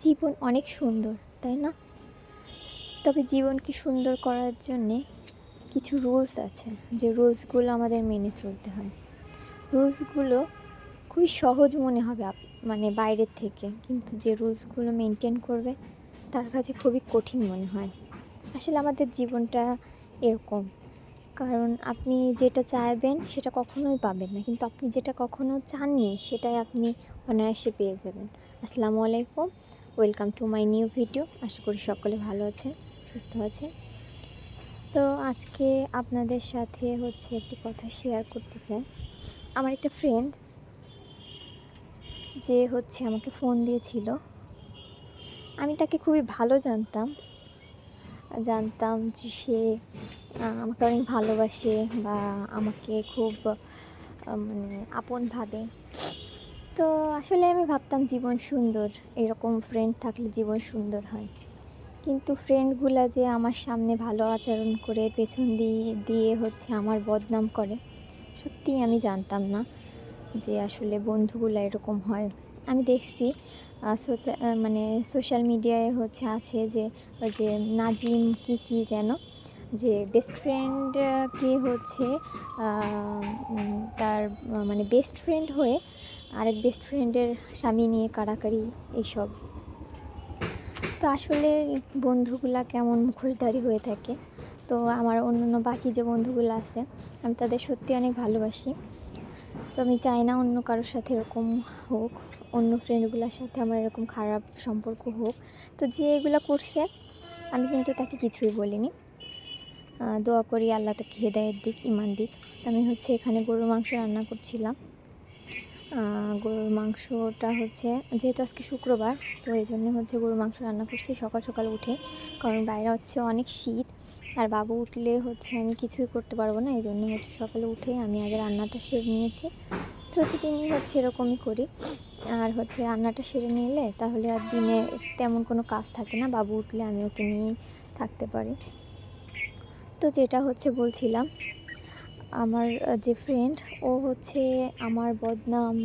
জীবন অনেক সুন্দর, তাই না? তবে জীবনকে সুন্দর করার জন্যে কিছু রুলস আছে, যে রুলসগুলো আমাদের মেনে চলতে হয়। রুলসগুলো খুবই সহজ মনে হবে মানে বাইরের থেকে, কিন্তু যে রুলসগুলো মেনটেন করবে, তার কাছে খুবই কঠিন মনে হয়। আসলে আমাদের জীবনটা এরকম, কারণ আপনি যেটা চাইবেন সেটা কখনোই পাবেন না, কিন্তু আপনি যেটা কখনো চাননি, সেটাই আপনি অনায়াসে পেয়ে যাবেন। আসসালামু আলাইকুম welcome to my new video. আশা করি সকলে ভালো আছেন, সুস্থ আছেন। তো আজকে আপনাদের সাথে হচ্ছে একটি কথা শেয়ার করতে চাই। আমার একটা ফ্রেন্ড যে হচ্ছে আমাকে ফোন দিয়েছিল। আমি তাকে খুবই ভালো জানতাম। জানতাম যে সে আমাকে অনেক ভালোবাসে বা আমাকে খুব মানে আপন ভাবে তো আসলে আমি ভাবতাম জীবন সুন্দর, এরকম ফ্রেন্ড থাকলে জীবন সুন্দর হয়। কিন্তু ফ্রেন্ডগুলা যে আমার সামনে ভালো আচরণ করে, পেছন দিয়ে দিয়ে হচ্ছে আমার বদনাম করে, সত্যিই আমি জানতাম না যে আসলে বন্ধুগুলো এরকম হয়। আমি দেখছি সোশ্যাল মানে সোশ্যাল মিডিয়ায় হচ্ছে আছে যে, ওই যে নাজিম কি কি যেন, যে বেস্ট ফ্রেন্ডকে হচ্ছে তার মানে বেস্ট ফ্রেন্ড হয়ে আরেক বেস্ট ফ্রেন্ডের স্বামী নিয়ে কাড়াকাড়ি এইসব। তো আসলে বন্ধুগুলা কেমন মুখোশধারী হয়ে থাকে, তো আমার অন্য অন্য বাকি যে বন্ধুগুলো আছে, আমি তাদের সত্যি অনেক ভালোবাসি। তো আমি চাই না অন্য কারোর সাথে এরকম হোক, অন্য ফ্রেন্ডগুলোর সাথে আমার এরকম খারাপ সম্পর্ক হোক। তো যে এগুলো করছে, আমি কিন্তু তাকে কিছুই বলিনি। দোয়া করি আল্লাহ তাকে হেদায়ের দিক ইমান দিক। আমি হচ্ছে এখানে গরুর মাংস রান্না করছিলাম। গরুর মাংসটা হচ্ছে, যেহেতু আজকে শুক্রবার, তো এই জন্য হচ্ছে গরুর মাংস রান্না করছি। সকাল সকাল উঠে, কারণ বাইরে হচ্ছে অনেক শীত, আর বাবু উঠলে হচ্ছে আমি কিছুই করতে পারব না, এই জন্য হচ্ছে সকালে উঠে আমি আগে রান্নাটা সেরে নিয়েছি। প্রতিদিনই হচ্ছে এরকমই করি। আর হচ্ছে রান্নাটা সেরে নিলে তাহলে আর দিনে তেমন কোনো কাজ থাকে না, বাবু উঠলে আমি ওকে নিয়েই থাকতে পারি। তো যেটা হচ্ছে বলছিলাম আমার যে ফ্রেন্ড ও হচ্ছে আমার বদনাম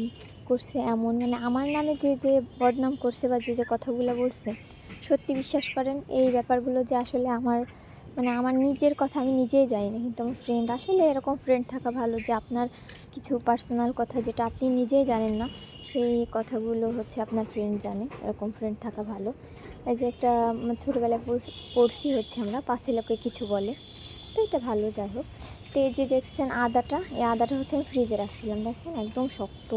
করছে এমন মানে আমার নামে যে যে বদনাম করছে বা যে যে কথাগুলো বলছে, সত্যি বিশ্বাস করেন, এই ব্যাপারগুলো যে আসলে আমার মানে আমার নিজের কথা আমি নিজেই জানি না কিন্তু আমার ফ্রেন্ড আসলে এরকম ফ্রেন্ড থাকা ভালো যে আপনার কিছু পার্সোনাল কথা যেটা আপনি নিজেই জানেন না, সেই কথাগুলো হচ্ছে আপনার ফ্রেন্ড জানে, এরকম ফ্রেন্ড থাকা ভালো। এই যে একটা ছোটোবেলায় পড়ছি হচ্ছে আমরা পাশে লোকে কিছু বলে, তো এটা ভালো, যাই হোক। তো এই যে দেখছেন আদাটা, এই আদাটা হচ্ছে আমি ফ্রিজে রাখছিলাম, দেখেন একদম শক্ত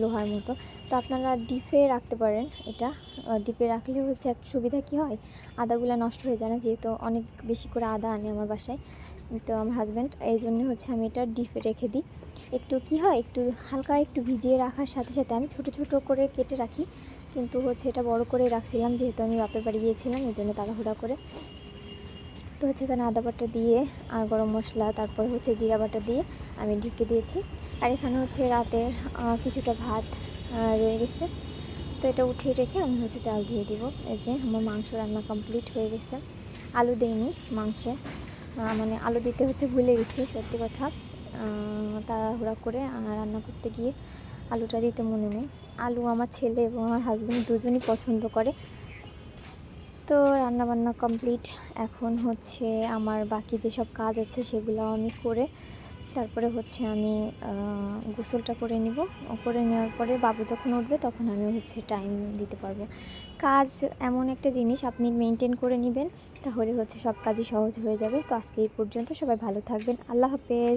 লোহার মতো। তো আপনারা ডিপে রাখতে পারেন এটা। ডিপে রাখলে হচ্ছে এক সুবিধা কী হয়, আদাগুলো নষ্ট হয়ে যায় না, যেহেতু অনেক বেশি করে আদা আনে আমার বাসায়। তো আমার হাজব্যান্ড এই জন্য হচ্ছে আমি এটা ডিপে রেখে দিই। একটু কি হয়, একটু হালকা একটু ভিজিয়ে রাখার সাথে সাথে আমি ছোটো ছোটো করে কেটে রাখি। কিন্তু হচ্ছে এটা বড় করে রাখছিলাম, যেহেতু আমি বাপের বাড়ি গিয়েছিলাম, এই জন্য তাড়াহুড়া করে। তো হচ্ছে এখানে আদা বাটা দিয়ে আর গরম মশলা, তারপর হচ্ছে জিরা বাটা দিয়ে আমি ঢেকে দিয়েছি। আর এখানে হচ্ছে রাতের কিছুটা ভাত রয়ে গেছে। তো এটা উঠিয়ে রেখে আমি হচ্ছে চাল ধুয়ে দিব। এই যে আমার মাংস রান্না কমপ্লিট হয়ে গেছে। আলু দেইনি মাংসে। মানে আলু দিতে হচ্ছে ভুলে গেছি, সত্যি কথা। তাড়াহুড়া করে রান্না করতে গিয়ে আলুটা দিতে মনে নেই। আলু আমার ছেলে এবং আমার হাজব্যান্ড দুজনই পছন্দ করে। তো রান্নাবান্না কমপ্লিট এখন হচ্ছে আমার বাকি যেসব কাজ আছে সেগুলো আমি করে তারপরে হচ্ছে আমি গোসলটা করে নিব। করে নেওয়ার পরে বাবু যখন উঠবে তখন আমি হচ্ছে টাইম দিতে পারব। কাজ এমন একটা জিনিস, আপনি মেনটেন করে নেবেন, তাহলে হচ্ছে সব কাজই সহজ হয়ে যাবে। তো আজকে এই পর্যন্ত সবাই ভালো থাকবেন। আল্লাহ হাফেজ।